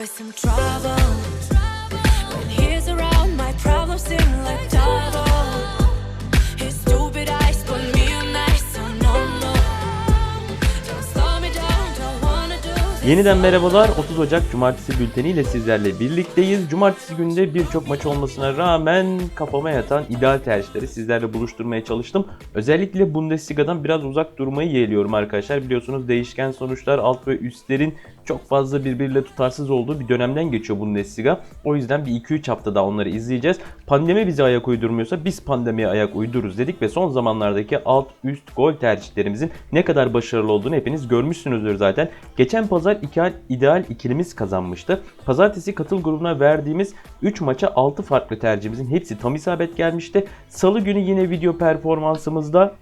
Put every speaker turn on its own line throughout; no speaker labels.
With some trouble. When he's around, my problems seem like double. His stupid eyes put me on ice, so no, no. Don't slow me down, don't wanna do this.
Yeniden merhabalar. 30 Ocak Cumartesi bülteniyle sizlerle birlikteyiz. Cumartesi günde birçok maç olmasına rağmen kafama yatan ideal tercihleri sizlerle buluşturmaya çalıştım. Özellikle Bundesliga'dan biraz uzak durmayı yeğliyorum arkadaşlar. Biliyorsunuz değişken sonuçlar, alt ve üstlerin çok fazla birbiriyle tutarsız olduğu bir dönemden geçiyor Bundesliga. O yüzden bir 2-3 hafta daha onları izleyeceğiz. Pandemi bize ayak uydurmuyorsa biz pandemiye ayak uydururuz dedik ve son zamanlardaki alt üst gol tercihlerimizin ne kadar başarılı olduğunu hepiniz görmüşsünüzdür zaten. Geçen pazar iki ideal ikilimiz kazanmıştı. Pazartesi katıl grubuna verdiğimiz 3 maça 6 farklı tercihimizin hepsi tam isabet gelmişti. Salı günü yine video performansımızda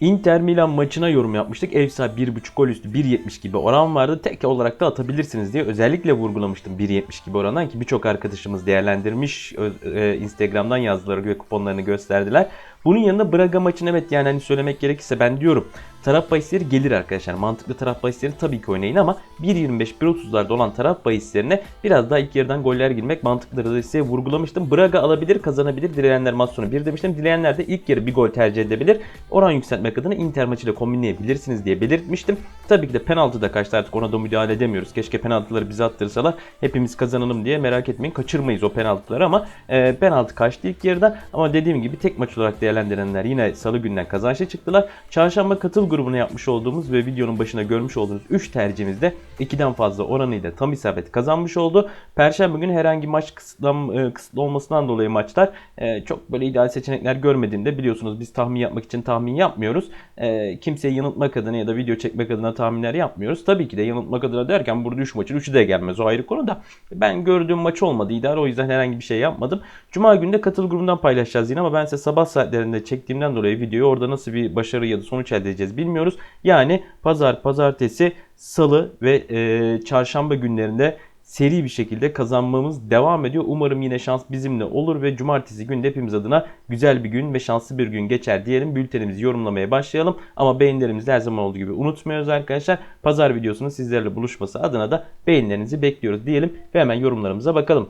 Inter Milan maçına yorum yapmıştık. Ev sahibi 1.5 gol üstü 1.70 gibi oran vardı. Tek olarak da atabilirsiniz diye özellikle vurgulamıştım 1.70 gibi orandan ki birçok arkadaşımız değerlendirmiş. E, Instagram'dan yazdılar ve kuponlarını gösterdiler. Bunun yanında Braga maçını evet yani hani söylemek gerekirse ben diyorum taraf bahisleri gelir arkadaşlar. Mantıklı taraf bahisleri tabii ki oynayın ama 1.25-1.30'larda olan taraf bahislerine biraz daha ilk yarıdan goller girmek mantıklıdır da size vurgulamıştım. Braga alabilir, kazanabilir. Dileyenler maç sonu 1 demiştim. Dileyenler de ilk yarı bir gol tercih edebilir. Oran yükseltmek adına Inter maçıyla kombinleyebilirsiniz diye belirtmiştim. Tabii ki de penaltı da kaçtı artık ona da müdahale edemiyoruz. Keşke penaltıları bize attırsalar. Hepimiz kazanalım diye merak etmeyin. Kaçırmayız o penaltıları ama e, penaltı kaçtı ilk yarıdan. Ama dediğim gibi tek maç olarak değerlendirenler yine salı günden kazançlı çıktılar. Çarşamba katıl grubuna yapmış olduğumuz ve videonun başına görmüş olduğunuz 3 tercihimizde 2'den fazla oranıyla tam isabet kazanmış oldu. Perşembe günü herhangi maç kısıtlan, e, kısıtlı olmasından dolayı maçlar e, çok böyle ideal seçenekler görmediğimde biliyorsunuz biz tahmin yapmak için tahmin yapmıyoruz. E, kimseyi yanıltmak adına ya da video çekmek adına tahminler yapmıyoruz. Tabii ki de yanıltmak adına derken burada 3 maçın 3'ü de gelmez o ayrı konu da. Ben gördüğüm maç olmadı ideal o yüzden herhangi bir şey yapmadım. Cuma günü de katıl grubundan paylaşacağız yine ama ben size sabah saatlerinde çektiğimden dolayı videoyu orada nasıl bir başarı ya da sonuç elde edeceğiz bilmiyoruz. Yani pazar, pazartesi, salı ve e, çarşamba günlerinde seri bir şekilde kazanmamız devam ediyor. Umarım yine şans bizimle olur ve cumartesi günü hepimiz adına güzel bir gün ve şanslı bir gün geçer diyelim. Bültenimizi yorumlamaya başlayalım. Ama beğenilerimizi her zaman olduğu gibi unutmuyoruz arkadaşlar. Pazar videosunun sizlerle buluşması adına da beğenilerinizi bekliyoruz diyelim ve hemen yorumlarımıza bakalım.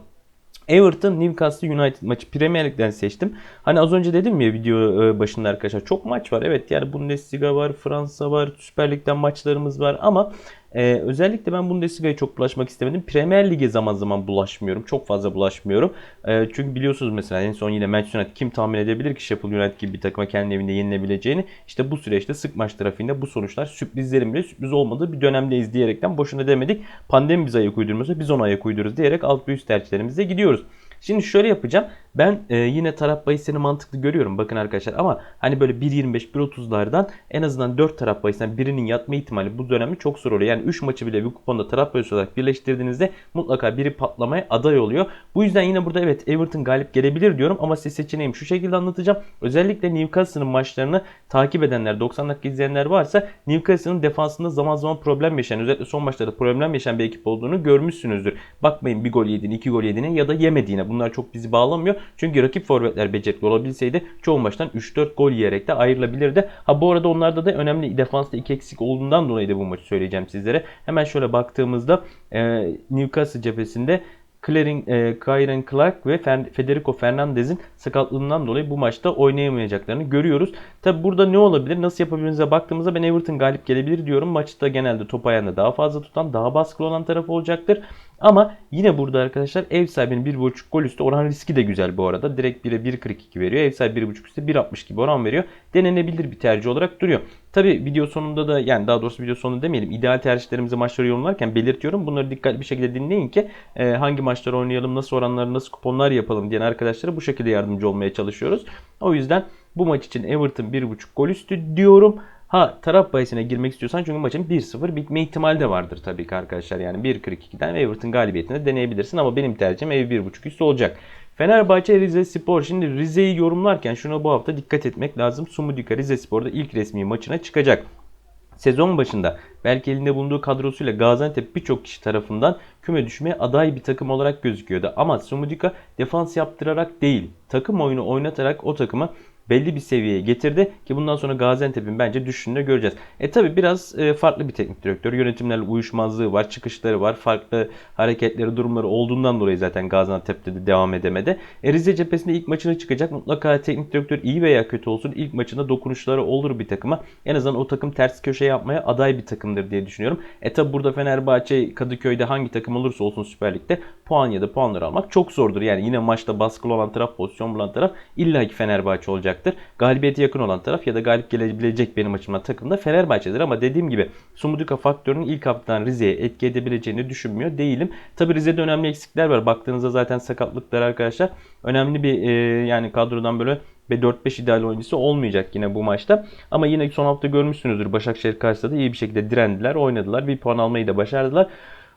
Everton Newcastle United maçı Premier Lig'den seçtim. Hani az önce dedim ya video e, başında arkadaşlar çok maç var. Evet yani Bundesliga var, Fransa var, Süper Lig'den maçlarımız var ama ee, özellikle ben Bundesliga'ya çok bulaşmak istemedim. Premier Lig'e zaman zaman bulaşmıyorum. Çok fazla bulaşmıyorum. Ee, çünkü biliyorsunuz mesela en son yine Manchester United kim tahmin edebilir ki Sheffield United gibi bir takıma kendi evinde yenilebileceğini. İşte bu süreçte sık maç trafiğinde bu sonuçlar sürprizlerin bile sürpriz olmadığı bir dönemdeyiz diyerekten boşuna demedik. Pandemi bize ayak uydurmuyorsa biz ona ayak uydururuz diyerek alt ve üst tercihlerimize gidiyoruz. Şimdi şöyle yapacağım. Ben e, yine taraf bahislerini mantıklı görüyorum bakın arkadaşlar ama hani böyle 1.25-1.30'lardan en azından 4 taraf bahisinden birinin yatma ihtimali bu dönemde çok zor oluyor. Yani 3 maçı bile bir kuponda taraf bahisi olarak birleştirdiğinizde mutlaka biri patlamaya aday oluyor. Bu yüzden yine burada evet Everton galip gelebilir diyorum ama size seçeneğim şu şekilde anlatacağım. Özellikle Newcastle'ın maçlarını takip edenler 90 dakika izleyenler varsa Newcastle'ın defansında zaman zaman problem yaşayan özellikle son maçlarda problem yaşayan bir ekip olduğunu görmüşsünüzdür. Bakmayın bir gol yediğini, iki gol yediğine ya da yemediğine. Bunlar çok bizi bağlamıyor. Çünkü rakip forvetler becerikli olabilseydi çoğu maçtan 3-4 gol yiyerek de ayrılabilirdi. Ha bu arada onlarda da önemli defansta iki eksik olduğundan dolayı da bu maçı söyleyeceğim sizlere. Hemen şöyle baktığımızda Newcastle cephesinde Claren, e, Kyren Clark ve Federico Fernandez'in sakatlığından dolayı bu maçta oynayamayacaklarını görüyoruz. Tabi burada ne olabilir? Nasıl yapabileceğimize baktığımızda ben Everton galip gelebilir diyorum. Maçta genelde top ayağında daha fazla tutan, daha baskılı olan taraf olacaktır. Ama yine burada arkadaşlar ev sahibinin 1.5 gol üstü oran riski de güzel bu arada. Direkt 1'e 1.42 veriyor. Ev sahibi 1.5 üstü 1.60 gibi oran veriyor. Denenebilir bir tercih olarak duruyor. Tabi video sonunda da yani daha doğrusu video sonunda demeyelim. ideal tercihlerimizi maçları yorumlarken belirtiyorum. Bunları dikkatli bir şekilde dinleyin ki e, hangi maçları oynayalım, nasıl oranları, nasıl kuponlar yapalım diyen arkadaşlara bu şekilde yardımcı olmaya çalışıyoruz. O yüzden bu maç için Everton 1.5 gol üstü diyorum. Ha taraf bahisine girmek istiyorsan çünkü maçın 1-0 bitme ihtimali de vardır tabii ki arkadaşlar. Yani 1-42'den Everton galibiyetini deneyebilirsin ama benim tercihim ev 1.5 üstü olacak. Fenerbahçe Rize Spor. Şimdi Rize'yi yorumlarken şuna bu hafta dikkat etmek lazım. Sumudika Rize Spor'da ilk resmi maçına çıkacak. Sezon başında belki elinde bulunduğu kadrosuyla Gaziantep birçok kişi tarafından küme düşmeye aday bir takım olarak gözüküyordu. Ama Sumudika defans yaptırarak değil, takım oyunu oynatarak o takımı belli bir seviyeye getirdi ki bundan sonra Gaziantep'in bence düşüşünü göreceğiz. E tabi biraz e, farklı bir teknik direktör. Yönetimlerle uyuşmazlığı var, çıkışları var, farklı hareketleri, durumları olduğundan dolayı zaten Gaziantep'te de devam edemedi. E, Rize cephesinde ilk maçına çıkacak. Mutlaka teknik direktör iyi veya kötü olsun ilk maçında dokunuşları olur bir takıma. En azından o takım ters köşe yapmaya aday bir takımdır diye düşünüyorum. E tabi burada Fenerbahçe, Kadıköy'de hangi takım olursa olsun Süper Lig'de puan ya da puanları almak çok zordur. Yani yine maçta baskılı olan taraf, pozisyon bulan taraf illa ki Fenerbahçe olacaktır. Galibiyete yakın olan taraf ya da galip gelebilecek benim açımdan takım da Fenerbahçe'dir. Ama dediğim gibi Sumuduka faktörünün ilk haftadan Rize'ye etki edebileceğini düşünmüyor değilim. Tabi Rize'de önemli eksikler var. Baktığınızda zaten sakatlıklar arkadaşlar. Önemli bir e, yani kadrodan böyle ve 4-5 ideal oyuncusu olmayacak yine bu maçta. Ama yine son hafta görmüşsünüzdür Başakşehir karşısında da iyi bir şekilde direndiler, oynadılar. Bir puan almayı da başardılar.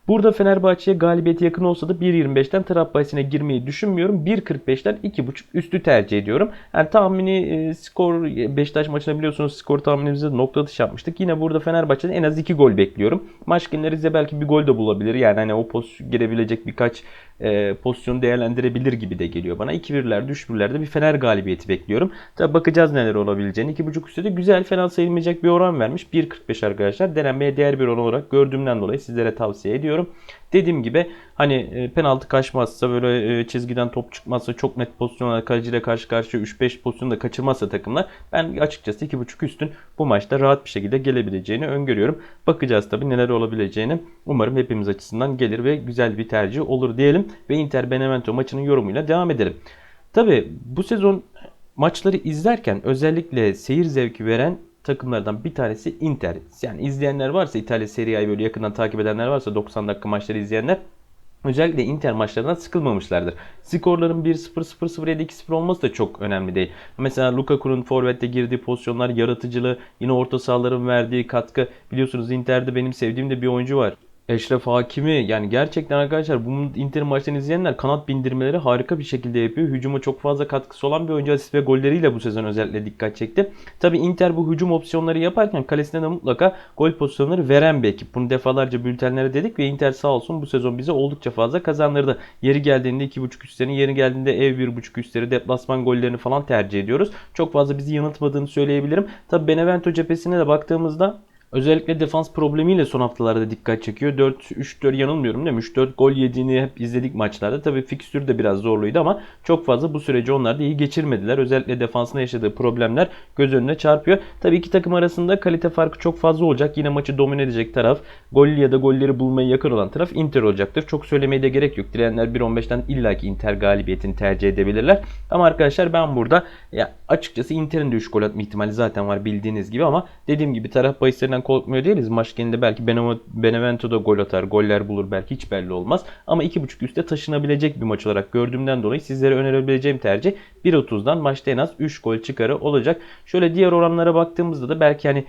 Burada Fenerbahçe'ye galibiyeti yakın olsa da 1.25'ten taraf bahisine girmeyi düşünmüyorum. 1.45'ten 2.5 üstü tercih ediyorum. Yani tahmini e, skor Beşiktaş maçında biliyorsunuz skor tahminimizde nokta atışı yapmıştık. Yine burada Fenerbahçe'den en az 2 gol bekliyorum. Maç günleri belki bir gol de bulabilir. Yani hani o pozisyon girebilecek birkaç e, pozisyonu değerlendirebilir gibi de geliyor bana. 2-1'lerde 3-1'lerde bir Fener galibiyeti bekliyorum. Tabi bakacağız neler olabileceğini. 2.5 üstte de güzel fena sayılmayacak bir oran vermiş. 1.45 arkadaşlar. Denenmeye değer bir oran olarak gördüğümden dolayı sizlere tavsiye ediyorum. Dediğim gibi hani e, penaltı kaçmazsa böyle e, çizgiden top çıkmazsa çok net pozisyonlar kaleciyle karşı karşıya 3-5 pozisyonu da kaçırmazsa takımlar ben açıkçası 2.5 üstün bu maçta rahat bir şekilde gelebileceğini öngörüyorum. Bakacağız tabi neler olabileceğini. Umarım hepimiz açısından gelir ve güzel bir tercih olur diyelim ve Inter Benevento maçının yorumuyla devam edelim. Tabi bu sezon maçları izlerken özellikle seyir zevki veren takımlardan bir tanesi Inter. Yani izleyenler varsa İtalya Serie A'yı böyle yakından takip edenler varsa 90 dakika maçları izleyenler Özellikle Inter maçlarından sıkılmamışlardır. Skorların 1-0, 0-0 ya da 2-0 olması da çok önemli değil. Mesela Lukaku'nun forvette girdiği pozisyonlar, yaratıcılığı, yine orta sahaların verdiği katkı. Biliyorsunuz Inter'de benim sevdiğim de bir oyuncu var. Eşref Hakimi yani gerçekten arkadaşlar bu Inter maçlarını izleyenler kanat bindirmeleri harika bir şekilde yapıyor. Hücuma çok fazla katkısı olan bir oyuncu asist ve golleriyle bu sezon özellikle dikkat çekti. Tabi Inter bu hücum opsiyonları yaparken kalesine de mutlaka gol pozisyonları veren bir ekip. Bunu defalarca bültenlere dedik ve Inter sağ olsun bu sezon bize oldukça fazla kazandırdı. Yeri geldiğinde 2.5 üstlerini, yeri geldiğinde ev 1.5 üstleri, deplasman gollerini falan tercih ediyoruz. Çok fazla bizi yanıltmadığını söyleyebilirim. Tabi Benevento cephesine de baktığımızda Özellikle defans problemiyle son haftalarda dikkat çekiyor. 4-3-4 yanılmıyorum değil mi? 3-4 gol yediğini hep izledik maçlarda. Tabii fikstür de biraz zorluydu ama çok fazla bu süreci onlar da iyi geçirmediler. Özellikle defansına yaşadığı problemler göz önüne çarpıyor. Tabii iki takım arasında kalite farkı çok fazla olacak. Yine maçı domine edecek taraf, gol ya da golleri bulmaya yakın olan taraf Inter olacaktır. Çok söylemeye de gerek yok. Dileyenler 1-15'ten illaki Inter galibiyetini tercih edebilirler. Ama arkadaşlar ben burada ya açıkçası Inter'in de 3 gol atma ihtimali zaten var bildiğiniz gibi ama dediğim gibi taraf bahislerinden korkmuyor değiliz. Maç genelinde belki Benevento da gol atar, goller bulur belki hiç belli olmaz. Ama 2.5 üstte taşınabilecek bir maç olarak gördüğümden dolayı sizlere önerebileceğim tercih 1.30'dan maçta en az 3 gol çıkarı olacak. Şöyle diğer oranlara baktığımızda da belki hani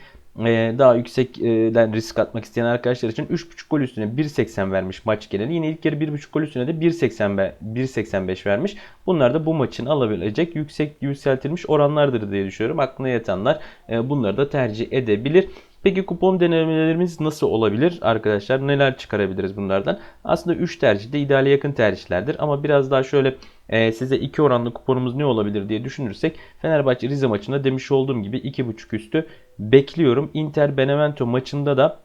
daha yüksekten risk atmak isteyen arkadaşlar için 3.5 gol üstüne 1.80 vermiş maç geneli. Yine ilk yarı 1.5 gol üstüne de 1.80 1.85 vermiş. Bunlar da bu maçın alabilecek yüksek yükseltilmiş oranlardır diye düşünüyorum. Aklına yatanlar bunları da tercih edebilir. Peki kupon denemelerimiz nasıl olabilir arkadaşlar? Neler çıkarabiliriz bunlardan? Aslında 3 tercih de ideale yakın tercihlerdir. Ama biraz daha şöyle e, size 2 oranlı kuponumuz ne olabilir diye düşünürsek Fenerbahçe Rize maçında demiş olduğum gibi 2.5 üstü bekliyorum. Inter Benevento maçında da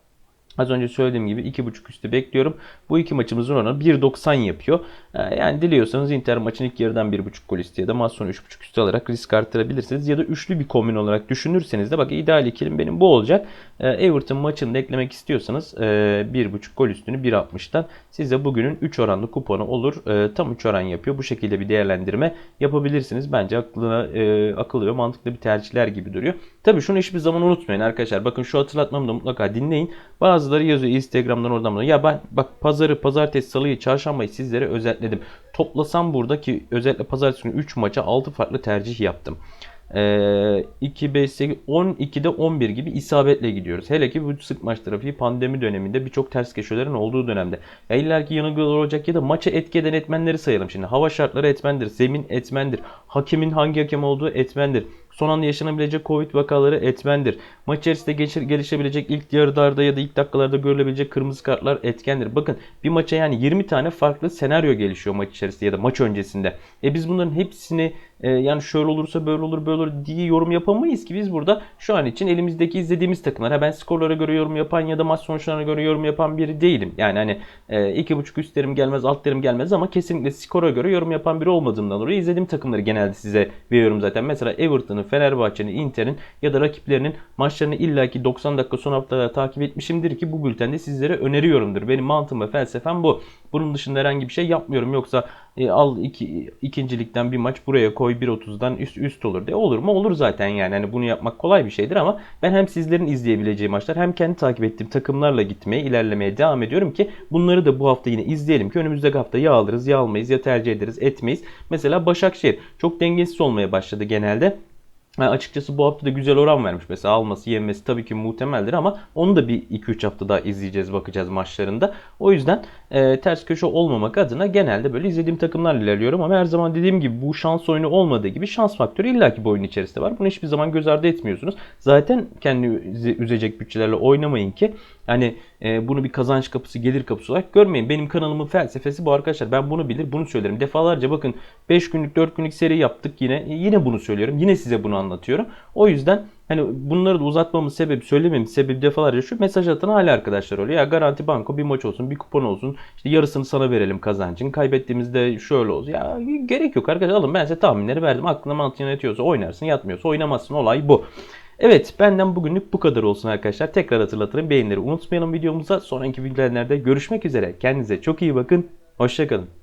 Az önce söylediğim gibi 2.5 üstü bekliyorum. Bu iki maçımızın oranı 1.90 yapıyor. Ee, yani diliyorsanız Inter maçın ilk yarıdan 1.5 gol üstü ya da maç sonu 3.5 üstü alarak risk arttırabilirsiniz. Ya da üçlü bir kombin olarak düşünürseniz de bak ideal ikilim benim bu olacak. Ee, Everton maçını da eklemek istiyorsanız 1.5 e, gol üstünü 1.60'tan size bugünün 3 oranlı kuponu olur. Ee, tam 3 oran yapıyor. Bu şekilde bir değerlendirme yapabilirsiniz. Bence aklına e, akıllı ve mantıklı bir tercihler gibi duruyor. Tabi şunu hiçbir zaman unutmayın arkadaşlar. Bakın şu hatırlatmamı da mutlaka dinleyin. Bazıları yazıyor Instagram'dan oradan buradan. Ya ben bak pazarı, pazartesi, salıyı, çarşambayı sizlere özetledim. Toplasam buradaki özellikle pazartesi günü 3 maça 6 farklı tercih yaptım. 2, 5, 8, 12'de 11 gibi isabetle gidiyoruz. Hele ki bu sık maç trafiği pandemi döneminde birçok ters köşelerin olduğu dönemde. Ya illa ki yanılgılar olacak ya da maça etki eden etmenleri sayalım şimdi. Hava şartları etmendir, zemin etmendir, hakemin hangi hakem olduğu etmendir. Son anda yaşanabilecek Covid vakaları etmendir. Maç içerisinde geçir, gelişebilecek ilk yarılarda ya da ilk dakikalarda görülebilecek kırmızı kartlar etkendir. Bakın bir maça yani 20 tane farklı senaryo gelişiyor maç içerisinde ya da maç öncesinde. E biz bunların hepsini e, yani şöyle olursa böyle olur böyle olur diye yorum yapamayız ki biz burada şu an için elimizdeki izlediğimiz takımlar. Ha ben skorlara göre yorum yapan ya da maç sonuçlarına göre yorum yapan biri değilim. Yani hani e, iki buçuk üstlerim gelmez altlarım gelmez ama kesinlikle skora göre yorum yapan biri olmadığımdan dolayı izlediğim takımları genelde size veriyorum zaten. Mesela Everton'ın, Fenerbahçe'nin, Inter'in ya da rakiplerinin maçlarını illaki 90 dakika son haftalarda takip etmişimdir ki bu bültende sizlere öneriyorumdur. Benim mantığım ve felsefem bu. Bunun dışında herhangi bir şey yapmıyorum. Yoksa e, al iki, ikincilikten bir maç buraya koy 1.30'dan üst üst olur diye olur mu? Olur zaten yani. Hani bunu yapmak kolay bir şeydir ama ben hem sizlerin izleyebileceği maçlar hem kendi takip ettiğim takımlarla gitmeye, ilerlemeye devam ediyorum ki bunları da bu hafta yine izleyelim ki önümüzdeki hafta ya alırız ya almayız ya tercih ederiz etmeyiz. Mesela Başakşehir çok dengesiz olmaya başladı genelde. Ha, açıkçası bu hafta da güzel oran vermiş. Mesela alması yenmesi tabii ki muhtemeldir ama onu da bir 2-3 hafta daha izleyeceğiz bakacağız maçlarında. O yüzden e, ters köşe olmamak adına genelde böyle izlediğim takımlarla ilerliyorum. Ama her zaman dediğim gibi bu şans oyunu olmadığı gibi şans faktörü illaki bu oyun içerisinde var. Bunu hiçbir zaman göz ardı etmiyorsunuz. Zaten kendi üzecek bütçelerle oynamayın ki hani e, bunu bir kazanç kapısı, gelir kapısı olarak görmeyin. Benim kanalımın felsefesi bu arkadaşlar. Ben bunu bilir, bunu söylerim. Defalarca bakın 5 günlük, 4 günlük seri yaptık yine. E, Yine bunu söylüyorum. Yine size bunu anlatıyorum. O yüzden hani bunları da uzatmamın sebebi, söylememin sebebi defalarca şu mesaj atan hala arkadaşlar oluyor. Ya garanti banko bir maç olsun, bir kupon olsun. İşte yarısını sana verelim kazancın. Kaybettiğimizde şöyle olsun. Ya gerek yok arkadaşlar. Alın ben size tahminleri verdim. Aklına mantığına yatıyorsa oynarsın, yatmıyorsa oynamazsın. Olay bu. Evet benden bugünlük bu kadar olsun arkadaşlar. Tekrar hatırlatırım beğenileri unutmayalım videomuza. Sonraki videolarda görüşmek üzere. Kendinize çok iyi bakın. Hoşçakalın.